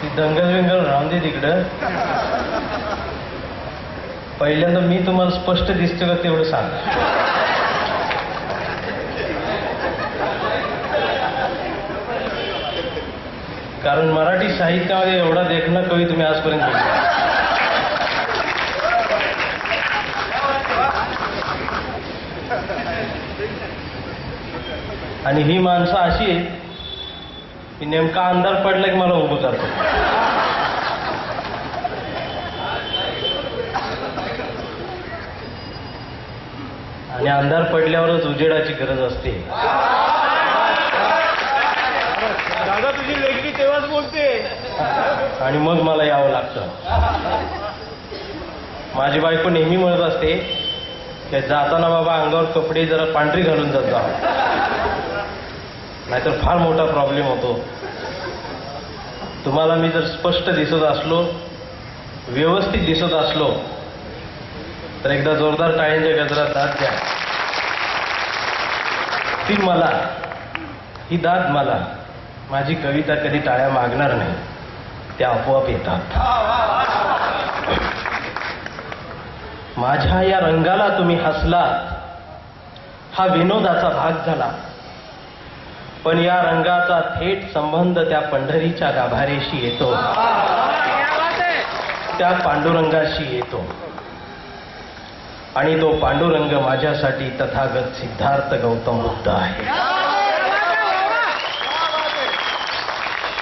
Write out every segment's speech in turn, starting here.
ती दंगल विंगल राहून दे तिकडं. पहिल्यांदा मी तुम्हाला स्पष्ट दिसतो का तेवढं सांग. कारण मराठी साहित्यामध्ये एवढा देखणं कवी तुम्ही आजपर्यंत आणि ही माणसं अशी आहेत की नेमका अंधार पडला की मला उभं करतो. आणि अंधार पडल्यावरच उजेडाची गरज असते. दादा तुझी लेखणी तेव्हाच बोलते. आणि मग मला यावं लागतं. माझी बायको नेहमी म्हणत असते की जाताना बाबा अंगावर कपडे जरा पांढरी घालून जात जा. नाहीतर फार मोठा प्रॉब्लेम होतो. तुम्हाला मी जर स्पष्ट दिसत असलो व्यवस्थित दिसत असलो तर एकदा जोरदार टाळ्यांच्या गजरात दाद द्या. ती मला ही दाद मला माझी कविता कधी टाळ्या मागणार नाही. त्या आपोआप येतात. माझ्या या रंगाला तुम्ही हसलात. हा विनोदाचा भाग झाला. पण या रंगाचा थेट संबंध त्या पंढरीच्या गाभारेशी येतो. त्या पांडुरंगाशी येतो. आणि तो पांडुरंग माझ्यासाठी तथागत सिद्धार्थ गौतम बुद्ध आहे.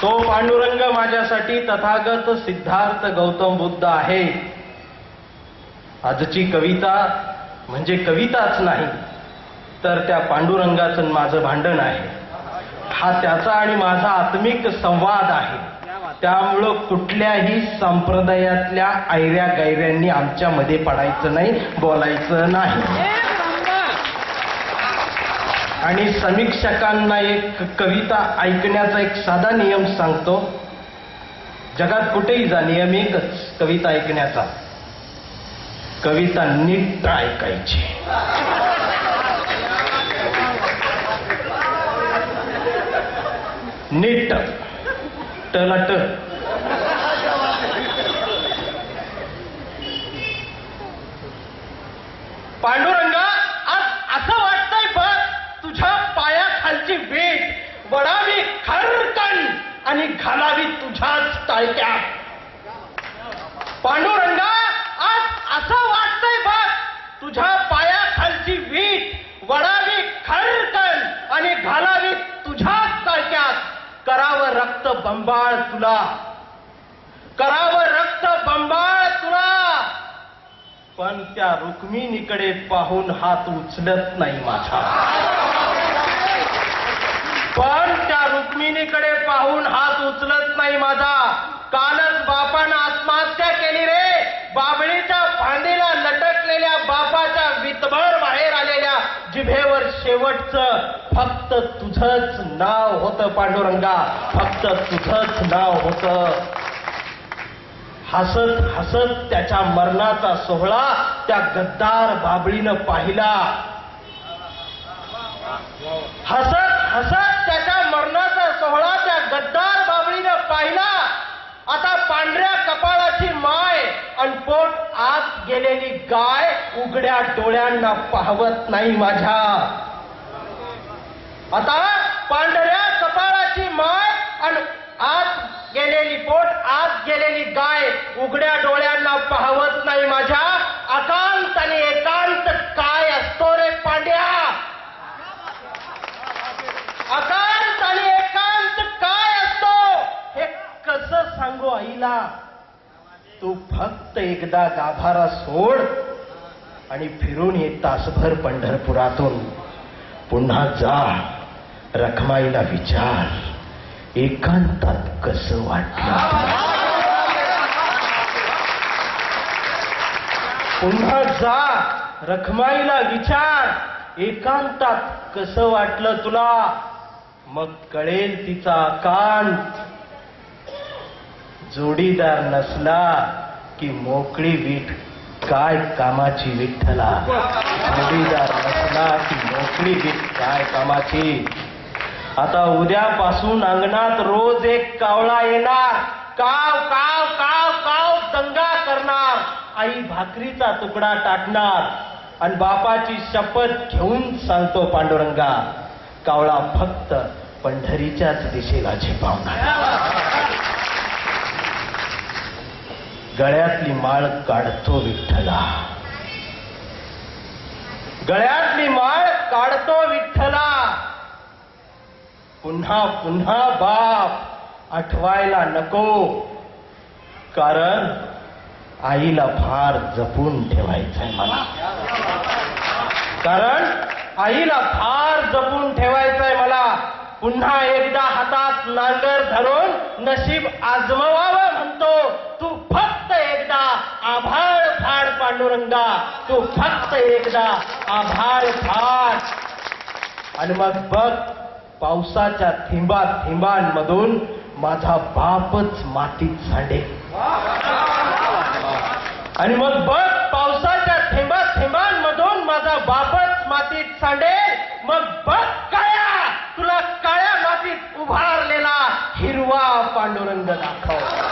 तो पांडुरंग माझ्यासाठी तथागत सिद्धार्थ गौतम बुद्ध आहे. आजची कविता म्हणजे कविताच नाही तर त्या पांडुरंगाचं माझं भांडण आहे. हा त्याचा आणि माझा आत्मिक संवाद आहे. त्यामुळं कुठल्याही संप्रदायातल्या ऐऱ्या गैऱ्यांनी आमच्यामध्ये पडायचं नाही बोलायचं नाही. आणि समीक्षकांना एक कविता ऐकण्याचा एक साधा नियम सांगतो. जगात कुठेही जा नियम एकच कविता ऐकण्याचा. कविता नीट ऐकायची. नीट. टलाट पांडुरंगा आज असं वाटतंय बघ तुझ्या पायाखालची वीट वडावी खरकन आणि घालावी तुझ्याच टाळक्यात पांडुरंगा आज असं वाटतंय बघ तुझ्या पायाखालची वीट वडावी खरकन आणि घालावी करावं रक्त बंबाळ तुला. करावं रक्त बंबाळ तुला. पण त्या रुक्मिणीकडे पाहून हात उचलत नाही माझा. पण त्या रुक्मिणीकडे पाहून हात उचलत नाही माझा. कालच बापानं आत्महत्या केली रे. बाबळीच्या फांदीला लटकलेल्या बापाच्या वितभर बाहेर आलेल्या जिभेवर शेवटचं फक्त तुझंच नाव होतं पांडुरंगा. फक्त तुझंच नाव होतं. हसत हसत त्याच्या मरणाचा सोहळा त्या गद्दार बाबळीनं पाहिला. हसत हसत त्याच्या मरणाचा सोहळा त्या गद्दार बाबळीनं पाहिला. आता पांढऱ्या कपाळाची माय आणि पोट आत गेलेली गाय उघड्या डोळ्यांना पाहवत नाही माझ्या. आता पांढऱ्या कपाळाची माय आणि आज गेलेली पोट आज गेलेली गाय उघड्या डोळ्यांना पाहवत नाही माझ्या. अकांत आणि एकांत काय असतो रे पांड्या? अकांत आणि एकांत काय असतो? हे कसं सांगू आईला? तू फक्त एकदा गाभारा सोड. आणि फिरून ये तासभर पंढरपुरातून. पुन्हा जा रखमाईला विचार. एकांतात कसं वाटलं? पुन्हा जा रखमाईला विचार. एकांतात कसं वाटलं तुला? मग कळेल तिचा कांत जोडीदार नसला की मोकळी वीट काय कामाची विठ्ठला? जोडीदार नसला की मोकळी वीट काय कामाची? आता उद्यापासून अंगणात रोज एक कावळा येणार. काव काव काव काव दंगा करणार. आई भाकरीचा तुकडा टाकणार. आणि बापाची शपथ घेऊन सांगतो पांडुरंगा कावळा फक्त पंढरीच्याच दिशेला झेपावणार. गळ्यातली माळ काढतो विठ्ठला. गळ्यातली माळ काढतो विठ्ठला. पुन्हा पुन्हा बाप आठवायला नको. कारण आईला फार जपून ठेवायचंय मला. कारण आईला फार जपून ठेवायचंय मला. पुन्हा एकदा हातात नांगर धरून नशीब आजमवावं म्हणतो. तू आभाळ फाड पांडुरंगा तू फक्त एकदा आभाळ फाड आणि मग बघ पावसाच्या थिंबा थिंबांमधून माझा बापच मातीत सांडेल आणि मग बघ पावसाच्या थेंबा थेंबांमधून माझा बापच मातीत सांडे मग बघ काळ्या तुला काळ्या मातीत उभारलेला हिरवा पांडुरंग दाखव.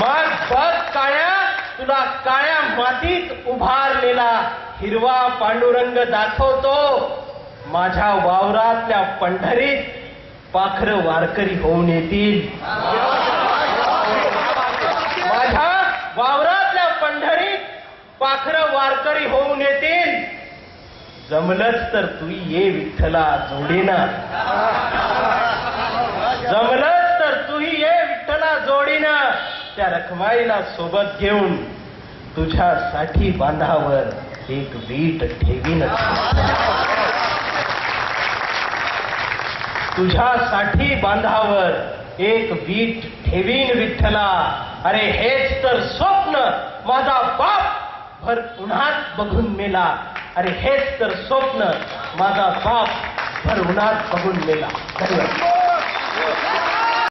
मग बघ काळ्या तुला काळ्या मातीत उभारलेला हिरवा पांडुरंग दाखवतो. माझ्या वावरातल्या पंढरीत पाखर वारकरी होऊन येतील. माझ्या वावरातल्या पंढरीत पाखर वारकरी होऊन येतील. जमलंच तर तू ये विठ्ठला जोडीना. जमलंच तर तू ये विठ्ठला जोडीना. त्या रखमाईला सोबत घेऊन तुझ्यासाठी बांधावर एक वीट ठेवीन. तुझ्यासाठी बांधावर एक वीट ठेवीन विठ्ठला. अरे हेच तर स्वप्न माझा बाप भर उन्हात बघून मेला. अरे हेच तर स्वप्न माझा बाप भर उन्हात बघून मेला. धन्यवाद.